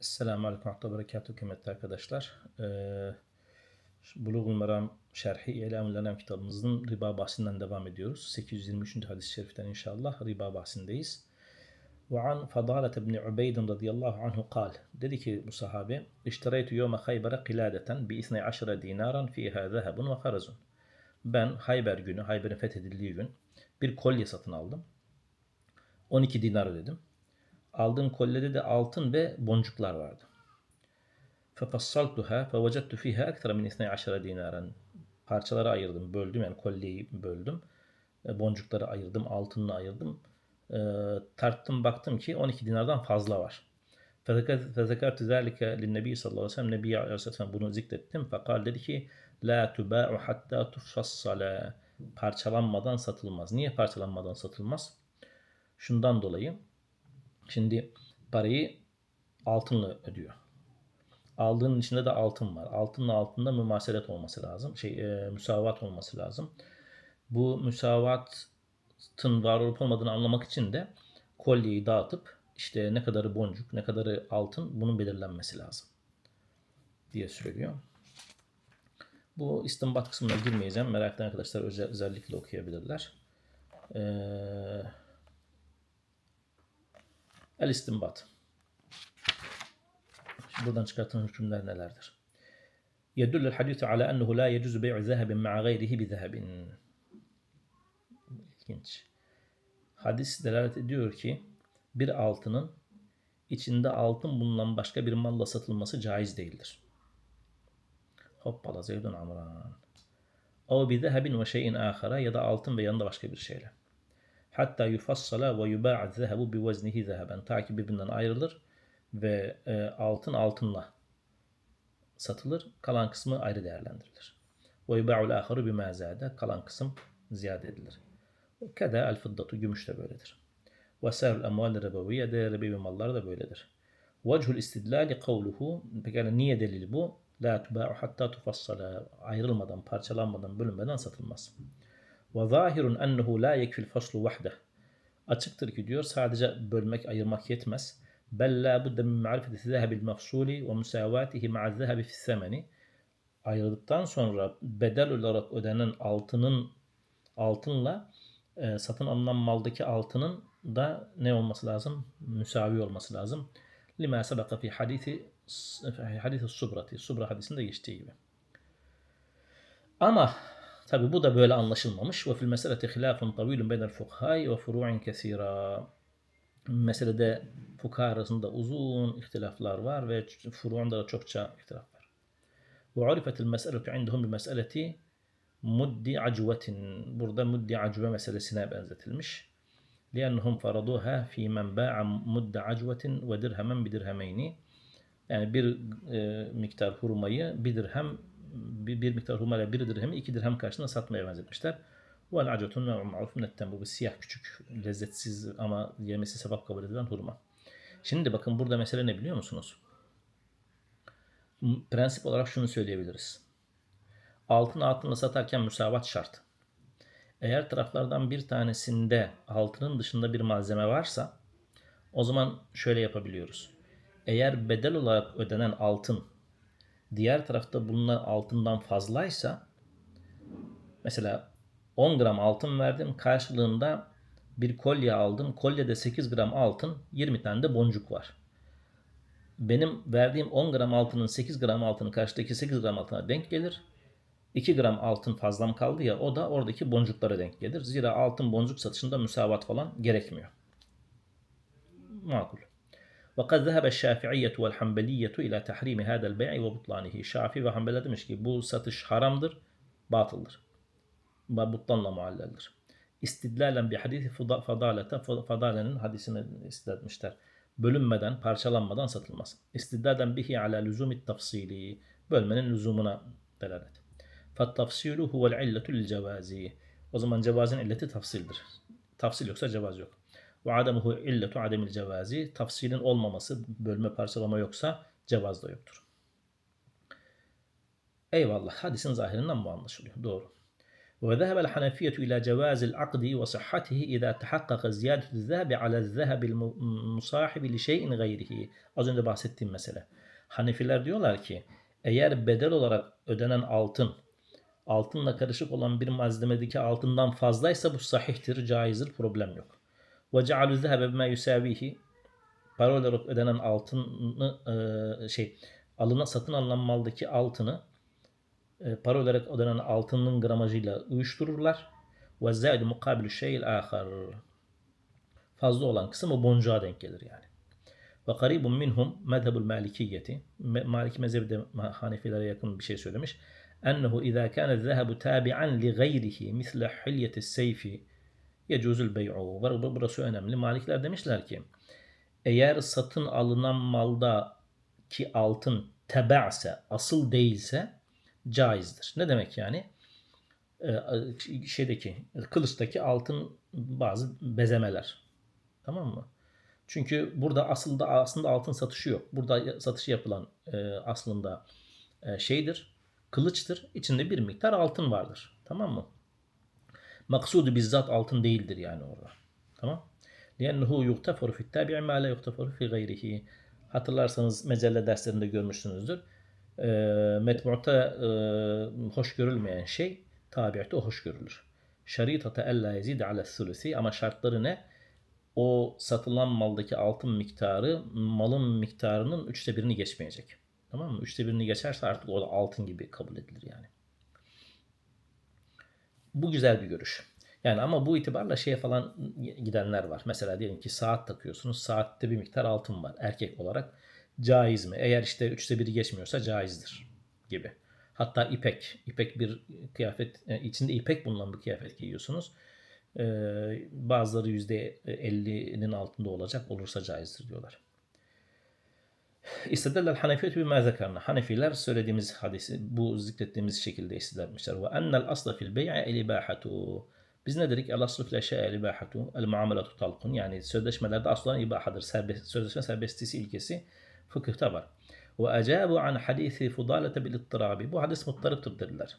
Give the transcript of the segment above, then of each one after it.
Esselamu Aleyküm ve Berekatuhu kıymetli arkadaşlar. Ee, Bulugul Meram Şerhi İlamül kitabımızın riba bahsinden devam ediyoruz. 823. hadis-i şeriften inşallah riba bahsindeyiz. Ve an Fadalet ibn Ubeydin radıyallahu anhu kal. Dedi ki bu sahabe, İştereytü yevme Hayber'e kiladeten bi isne aşre dinaran fiha zehebun ve harazun. Ben Hayber günü, Hayber'in fethedildiği gün bir kolye satın aldım. 12 dinar ödedim. Aldığım kolyede de altın ve boncuklar vardı. فَفَصَّلْتُهَا فَوَجَدْتُ ف۪يهَا اَكْثَرَ مِنْ اِثْنَيْ عَشَرَ دِينَارًا Parçalara ayırdım, böldüm yani kolyeyi böldüm. E, Boncukları ayırdım, altınını ayırdım. E, tarttım baktım ki 12 dinardan fazla var. فَذَكَرْتُ ذَٰلِكَ لِلنَّبِيِّ sallallahu aleyhi ve sellem. Nebi aleyhisselam bunu zikrettim. Fakal dedi ki La tuba'u hatta tufassala. Parçalanmadan satılmaz. Niye parçalanmadan satılmaz? Şundan dolayı Şimdi parayı altınla ödüyor. Aldığının içinde de altın var. Altınla altında mümaselet olması lazım. Şey, e, müsavat olması lazım. Bu müsavatın var olup olmadığını anlamak için de kolyeyi dağıtıp işte ne kadarı boncuk, ne kadarı altın bunun belirlenmesi lazım diye söylüyor. Bu istinbat kısmına girmeyeceğim. Merak eden arkadaşlar özel, özellikle okuyabilirler. Eee El istinbat. Buradan çıkartılan hükümler nelerdir? Yedüllül hadithu ala ennehu la yecuzu bey'u zehebin ma'a gayrihi bi. İlginç. Hadis delalet ediyor ki bir altının içinde altın bulunan başka bir malla satılması caiz değildir. Hoppala zeydun amran. O bi zehebin ve şeyin ahara ya da altın ve yanında başka bir şeyle. Hatta yufassala ve yuba'a zehebu bi veznihi zeheben. Ta ki birbirinden ayrılır ve e, altın altınla satılır. Kalan kısmı ayrı değerlendirilir. Ve yuba'ul aharu bima zade. Kalan kısım ziyade edilir. Keda el fıddatu. Gümüş de böyledir. Ve sârul emval rebeviye de rebevi mallar da böyledir. Vechul istidlali kavluhu. Pekala niye delil bu? La tuba'u hatta tufassala. Ayrılmadan, parçalanmadan, bölünmeden satılmaz. Ve zahirun ennehu la yekfil faslu vahde. Açıktır ki diyor sadece bölmek, ayırmak yetmez. Bel la budde min ma'rifeti zehebil mafsuli ve musavatihi ma'a zehebi fis semeni. Ayrıldıktan sonra bedel olarak ödenen altının altınla e, satın alınan maldaki altının da ne olması lazım? Müsavi olması lazım. Lima sabaka fi hadisi hadisi subrati. Subra hadisinde geçtiği gibi. Ama Tabi bu da böyle anlaşılmamış. Ve fil meseleti hilafun tavilun beynel fukhai ve furu'in kesira. Meselede fukha arasında uzun ihtilaflar var ve furu'unda da çokça ihtilaf var. Ve urifetil meseletu indihum bir meseleti muddi acvetin. Burada muddi acve meselesine benzetilmiş. لأنهم فرضوها في من باع مد عجوة ودرهما بدرهمين yani bir e, miktar hurmayı bir dirhem bir, bir miktar hurmayla bir dirhemi iki dirhem karşılığında satmaya benzetmişler. Vel acetun ve ma'ruf minetten bu bir siyah küçük lezzetsiz ama yemesi sevap kabul edilen hurma. Şimdi bakın burada mesele ne biliyor musunuz? Prensip olarak şunu söyleyebiliriz. Altın altınla satarken müsavat şart. Eğer taraflardan bir tanesinde altının dışında bir malzeme varsa o zaman şöyle yapabiliyoruz. Eğer bedel olarak ödenen altın diğer tarafta bulunan altından fazlaysa mesela 10 gram altın verdim karşılığında bir kolye aldım. Kolyede 8 gram altın 20 tane de boncuk var. Benim verdiğim 10 gram altının 8 gram altının karşıdaki 8 gram altına denk gelir. 2 gram altın fazlam kaldı ya o da oradaki boncuklara denk gelir. Zira altın boncuk satışında müsavat falan gerekmiyor. Makul. Fakat zehebe şafiiyyetu vel hanbeliyyetu ila tahrimi hadel bey'i ve butlanihi. Şafi ve Hanbel demiş ki bu satış haramdır, batıldır. Butlanla mualleldir. İstidlalen bi hadisi fadalete, fadalenin hadisini istidletmişler. Bölünmeden, parçalanmadan satılmaz. İstidlalen bihi ala lüzumit tafsili. Bölmenin lüzumuna delalet. Fattafsilu huvel illetu lil cevazi. O zaman cevazin illeti tafsildir. Tafsil yoksa cevaz yok. Ve ademuhu illetu ademil cevazi. Tafsilin olmaması, bölme parçalama yoksa cevaz da yoktur. Eyvallah. Hadisin zahirinden bu anlaşılıyor. Doğru. وذهب الحنفية إلى جواز العقد وصحته إذا تحقق زيادة الذهب على الذهب المصاحب لشيء غيره. Az önce bahsettiğim mesele. Hanefiler diyorlar ki eğer bedel olarak ödenen altın altınla karışık olan bir malzemedeki altından fazlaysa bu sahihtir, caizdir, problem yok. Ve cealü zehebe bime yusavihi para olarak ödenen altını e, şey alına satın alınan maldaki altını e, para olarak ödenen altının gramajıyla uyuştururlar. Ve zâidü mukabilü şeyil âkhar. Fazla olan kısım o boncuğa denk gelir yani. Ve karibun minhum mezhebul malikiyeti. Maliki mezhebi de Hanefilere yakın bir şey söylemiş. Ennehu izâ kâne zehebu tabi'an li gayrihi misle hilyeti seyfi yecuzul bey'u. Burası önemli. Malikler demişler ki eğer satın alınan malda ki altın tebe'se, asıl değilse caizdir. Ne demek yani? Ee, şeydeki, kılıçtaki altın bazı bezemeler. Tamam mı? Çünkü burada aslında aslında altın satışı yok. Burada satışı yapılan e, aslında e, şeydir, kılıçtır. İçinde bir miktar altın vardır. Tamam mı? Maksudu bizzat altın değildir yani orada. Tamam? لِيَنَّهُ يُغْتَفَرُ فِي التَّابِعِ مَا لَا يُغْتَفَرُ فِي غَيْرِهِ Hatırlarsanız mecelle derslerinde görmüşsünüzdür. E, metbuata e, hoş görülmeyen şey tabiatte hoş görülür. Şaritata ella yezide ala sulusi ama şartları ne? O satılan maldaki altın miktarı malın miktarının üçte birini geçmeyecek. Tamam mı? Üçte birini geçerse artık o da altın gibi kabul edilir yani. Bu güzel bir görüş. Yani ama bu itibarla şeye falan gidenler var. Mesela diyelim ki saat takıyorsunuz. Saatte bir miktar altın var erkek olarak. Caiz mi? Eğer işte üçte biri geçmiyorsa caizdir gibi. Hatta ipek, ipek bir kıyafet, e, içinde ipek bulunan bir kıyafet giyiyorsunuz. Ee, bazıları %50'nin altında olacak olursa caizdir diyorlar. İstedellel hanefiyetü bima zekarna. Hanefiler söylediğimiz hadisi bu zikrettiğimiz şekilde istedilmişler. Ve ennel asla fil bey'i el ibahatu. Biz ne dedik? El aslı fil eşya el ibahatu. El muamelatu talkun. Yani sözleşmelerde aslan ibahadır. Serbest, sözleşme serbestisi ilkesi fıkıhta var. Ve acabu an hadisi fudalete bil ittirabi. Bu hadis muttarıptır dediler.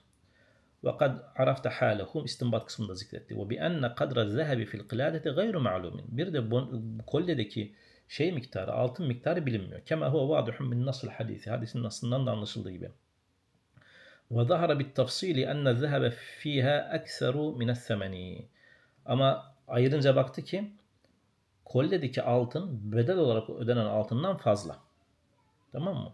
Ve kad arafta halehum istinbat kısmında zikretti. Ve bi enne kadra zehebi fil kıladeti gayru ma'lumin. Bir de bu kolyedeki şey miktarı, altın miktarı bilinmiyor. Kema huve vadihun min nasıl hadisi. Hadisin nasılından da anlaşıldığı gibi. Ve zahara bit tafsili enne zehebe fiha ekseru mines semeni. Ama ayrınca baktı ki kolyedeki altın bedel olarak ödenen altından fazla. Tamam mı?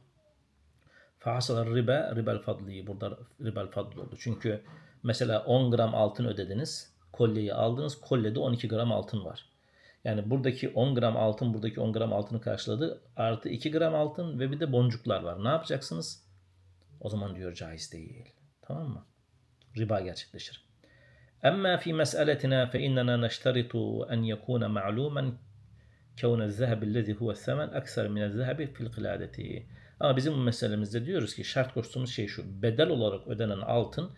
Fahasal riba, ribel fadli. Burada ribel fadli oldu. Çünkü mesela 10 gram altın ödediniz. Kolyeyi aldınız. Kolyede 12 gram altın var. Yani buradaki 10 gram altın buradaki 10 gram altını karşıladı. Artı 2 gram altın ve bir de boncuklar var. Ne yapacaksınız? O zaman diyor caiz değil. Tamam mı? Riba gerçekleşir. Amma fi mes'aletina fe innena neşteritu en yekuna ma'lumen kevne zehebi lezi huve semen ekser mine zehebi fil kıladeti. Ama bizim bu meselemizde diyoruz ki şart koştuğumuz şey şu. Bedel olarak ödenen altın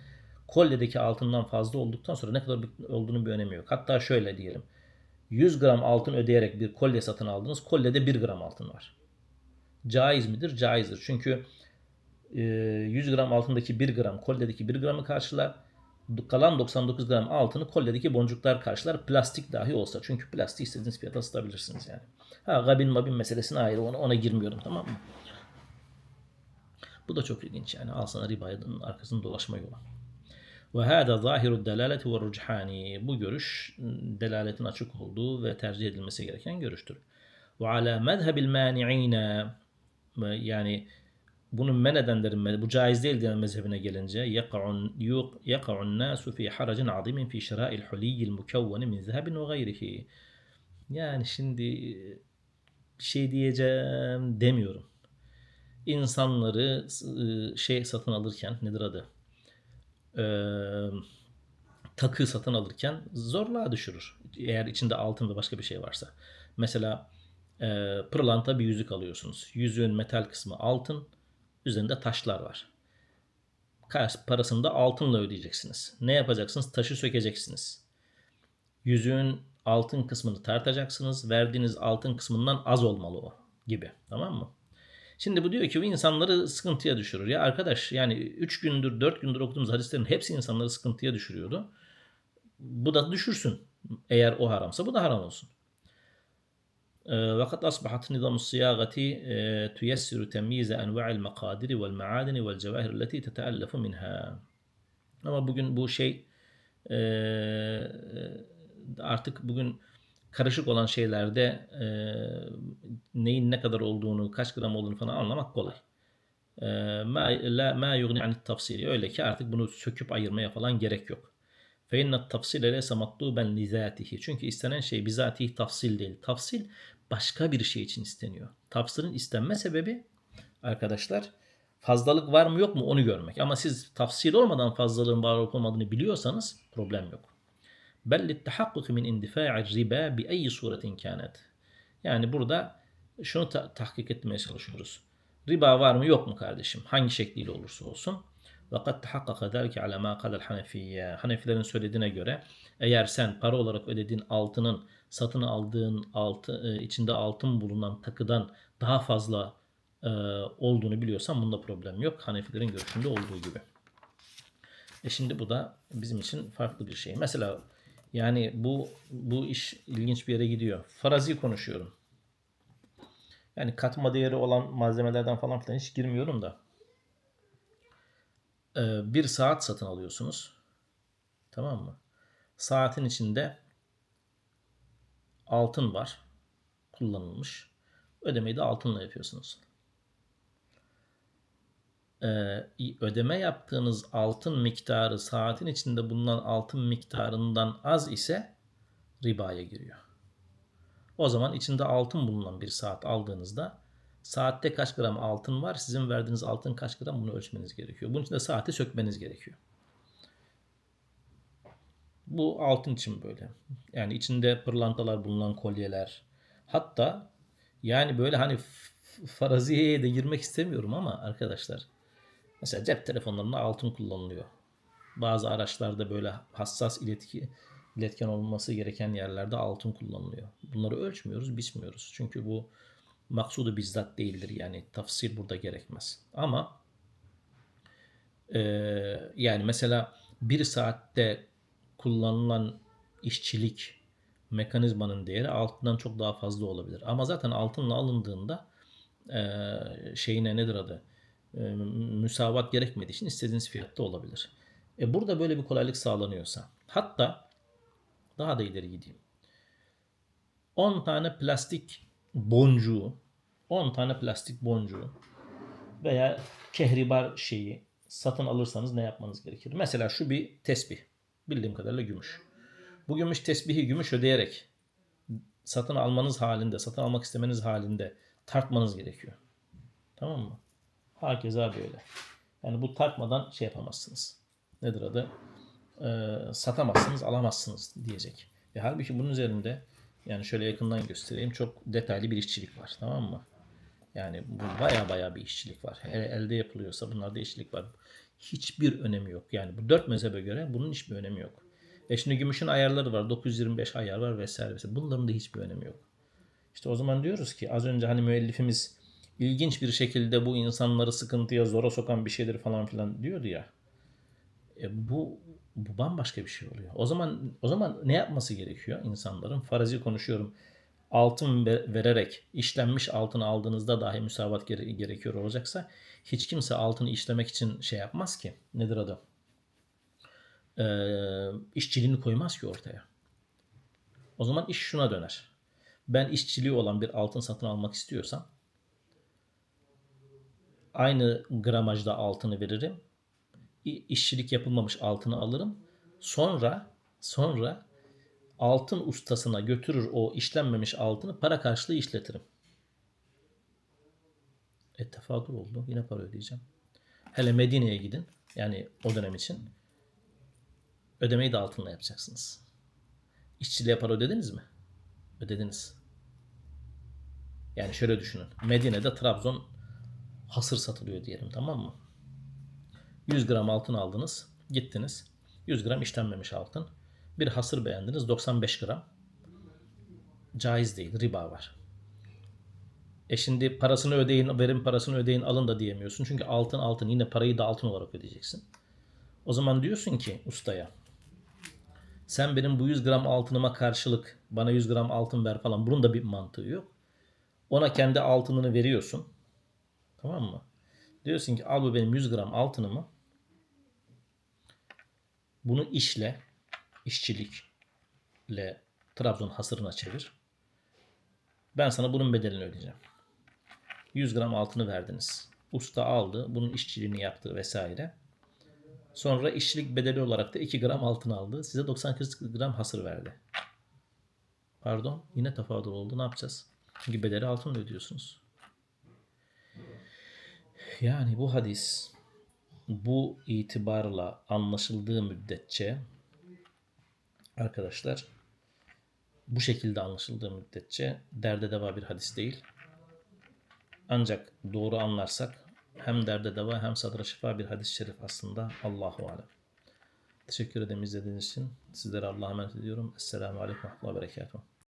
kolledeki altından fazla olduktan sonra ne kadar olduğunun bir önemi yok. Hatta şöyle diyelim. 100 gram altın ödeyerek bir kolye satın aldınız. Kolyede 1 gram altın var. Caiz midir? Caizdir. Çünkü 100 gram altındaki 1 gram kolyedeki 1 gramı karşılar kalan 99 gram altını kolyedeki boncuklar karşılar. Plastik dahi olsa. Çünkü plastik istediğiniz fiyata satabilirsiniz yani. Ha gabin mabin meselesine ayrı ona, ona girmiyorum tamam mı? Bu da çok ilginç yani. Al sana ribanın arkasını dolaşma yolu. Ve hâdâ zâhiru delâleti ve ruchani. Bu görüş delaletin açık olduğu ve tercih edilmesi gereken görüştür. Ve alâ mezhebil mâni'îne yani bunun men edenlerin bu caiz değil diyen mezhebine gelince yaka'un nasu fi haracin azimin fi şira'il huliyil mukevveni min zehebin ve gayrihi. Yani şimdi bir şey diyeceğim demiyorum. İnsanları şey satın alırken nedir adı? Ee, takı satın alırken zorluğa düşürür. Eğer içinde altın ve başka bir şey varsa. Mesela e, pırlanta bir yüzük alıyorsunuz. Yüzüğün metal kısmı altın, Üzerinde taşlar var. Parasını da altınla ödeyeceksiniz. Ne yapacaksınız? Taşı sökeceksiniz. Yüzüğün altın kısmını tartacaksınız. Verdiğiniz altın kısmından az olmalı o gibi. Tamam mı? Şimdi bu diyor ki bu insanları sıkıntıya düşürür. Ya arkadaş yani 3 gündür 4 gündür okuduğumuz hadislerin hepsi insanları sıkıntıya düşürüyordu. Bu da düşürsün. Eğer o haramsa bu da haram olsun. وقد أصبحت نظام الصياغة تيسر تمييز أنواع المقادير والمعادن والجواهر التي تتألف منها. Ama bugün bu şey e, artık bugün karışık olan şeylerde e, neyin ne kadar olduğunu, kaç gram olduğunu falan anlamak kolay. Ma yugni an tafsili. Öyle ki artık bunu söküp ayırmaya falan gerek yok. Fe inne tafsile leyse matluben li Çünkü istenen şey bizatihi tafsil değil. Tafsil başka bir şey için isteniyor. Tafsilin istenme sebebi arkadaşlar fazlalık var mı yok mu onu görmek. Ama siz tafsil olmadan fazlalığın var olup olmadığını biliyorsanız problem yok. Belli tahakkuk min riba bi ayyi suretin kânet. Yani burada şunu ta- tahkik etmeye çalışıyoruz. Riba var mı yok mu kardeşim? Hangi şekliyle olursa olsun. Ve tahakkaka zelke ala ma kalel hanefiyye. Hanefilerin söylediğine göre eğer sen para olarak ödediğin altının satın aldığın altı, e, içinde altın bulunan takıdan daha fazla e, olduğunu biliyorsan bunda problem yok. Hanefilerin görüşünde olduğu gibi. E şimdi bu da bizim için farklı bir şey. Mesela yani bu bu iş ilginç bir yere gidiyor. Farazi konuşuyorum. Yani katma değeri olan malzemelerden falan filan hiç girmiyorum da. Ee, bir saat satın alıyorsunuz. Tamam mı? Saatin içinde altın var. Kullanılmış. Ödemeyi de altınla yapıyorsunuz. Ee, ödeme yaptığınız altın miktarı saatin içinde bulunan altın miktarından az ise ribaya giriyor. O zaman içinde altın bulunan bir saat aldığınızda saatte kaç gram altın var sizin verdiğiniz altın kaç gram bunu ölçmeniz gerekiyor. Bunun için de saati sökmeniz gerekiyor. Bu altın için böyle. Yani içinde pırlantalar bulunan kolyeler. Hatta yani böyle hani faraziyeye de girmek istemiyorum ama arkadaşlar Mesela cep telefonlarında altın kullanılıyor. Bazı araçlarda böyle hassas iletki, iletken olması gereken yerlerde altın kullanılıyor. Bunları ölçmüyoruz, biçmiyoruz. Çünkü bu maksudu bizzat değildir. Yani tafsir burada gerekmez. Ama e, yani mesela bir saatte kullanılan işçilik mekanizmanın değeri altından çok daha fazla olabilir. Ama zaten altınla alındığında e, şeyine nedir adı? E, müsavat gerekmediği için istediğiniz fiyatta olabilir. E burada böyle bir kolaylık sağlanıyorsa hatta daha da ileri gideyim. 10 tane plastik boncuğu 10 tane plastik boncuğu veya kehribar şeyi satın alırsanız ne yapmanız gerekir? Mesela şu bir tesbih. Bildiğim kadarıyla gümüş. Bu gümüş tesbihi gümüş ödeyerek satın almanız halinde, satın almak istemeniz halinde tartmanız gerekiyor. Tamam mı? Hakeza böyle. Yani bu takmadan şey yapamazsınız. Nedir adı? Ee, satamazsınız, alamazsınız diyecek. E halbuki bunun üzerinde yani şöyle yakından göstereyim. Çok detaylı bir işçilik var. Tamam mı? Yani bu baya baya bir işçilik var. Hele elde yapılıyorsa bunlarda işçilik var. Hiçbir önemi yok. Yani bu dört mezhebe göre bunun hiçbir önemi yok. E şimdi gümüşün ayarları var. 925 ayar var vesaire. vesaire. Bunların da hiçbir önemi yok. İşte o zaman diyoruz ki az önce hani müellifimiz ilginç bir şekilde bu insanları sıkıntıya zora sokan bir şeydir falan filan diyordu ya. E bu bu bambaşka bir şey oluyor. O zaman o zaman ne yapması gerekiyor insanların? Farazi konuşuyorum. Altın vererek işlenmiş altın aldığınızda dahi müsavat gere- gerekiyor olacaksa hiç kimse altını işlemek için şey yapmaz ki. Nedir adı? Ee, işçiliğini koymaz ki ortaya. O zaman iş şuna döner. Ben işçiliği olan bir altın satın almak istiyorsam aynı gramajda altını veririm. İşçilik yapılmamış altını alırım. Sonra sonra altın ustasına götürür o işlenmemiş altını para karşılığı işletirim. E tefadül oldu. Yine para ödeyeceğim. Hele Medine'ye gidin. Yani o dönem için. Ödemeyi de altınla yapacaksınız. İşçiliğe para ödediniz mi? Ödediniz. Yani şöyle düşünün. Medine'de Trabzon hasır satılıyor diyelim tamam mı? 100 gram altın aldınız. Gittiniz. 100 gram işlenmemiş altın. Bir hasır beğendiniz. 95 gram. Caiz değil. Riba var. E şimdi parasını ödeyin, verin parasını ödeyin, alın da diyemiyorsun. Çünkü altın altın yine parayı da altın olarak ödeyeceksin. O zaman diyorsun ki ustaya sen benim bu 100 gram altınıma karşılık bana 100 gram altın ver falan. Bunun da bir mantığı yok. Ona kendi altınını veriyorsun. Tamam mı? Diyorsun ki al bu benim 100 gram altınımı. Bunu işle, işçilikle Trabzon hasırına çevir. Ben sana bunun bedelini ödeyeceğim. 100 gram altını verdiniz. Usta aldı, bunun işçiliğini yaptı vesaire. Sonra işçilik bedeli olarak da 2 gram altın aldı. Size 98 gram hasır verdi. Pardon, yine tafadül oldu. Ne yapacağız? Çünkü bedeli altınla ödüyorsunuz. Yani bu hadis bu itibarla anlaşıldığı müddetçe arkadaşlar bu şekilde anlaşıldığı müddetçe derde deva bir hadis değil. Ancak doğru anlarsak hem derde deva hem sadra şifa bir hadis-i şerif aslında. Allahu alem. Teşekkür ederim izlediğiniz için. Sizlere Allah'a emanet ediyorum. Esselamu Aleyküm ve Berekatuhu.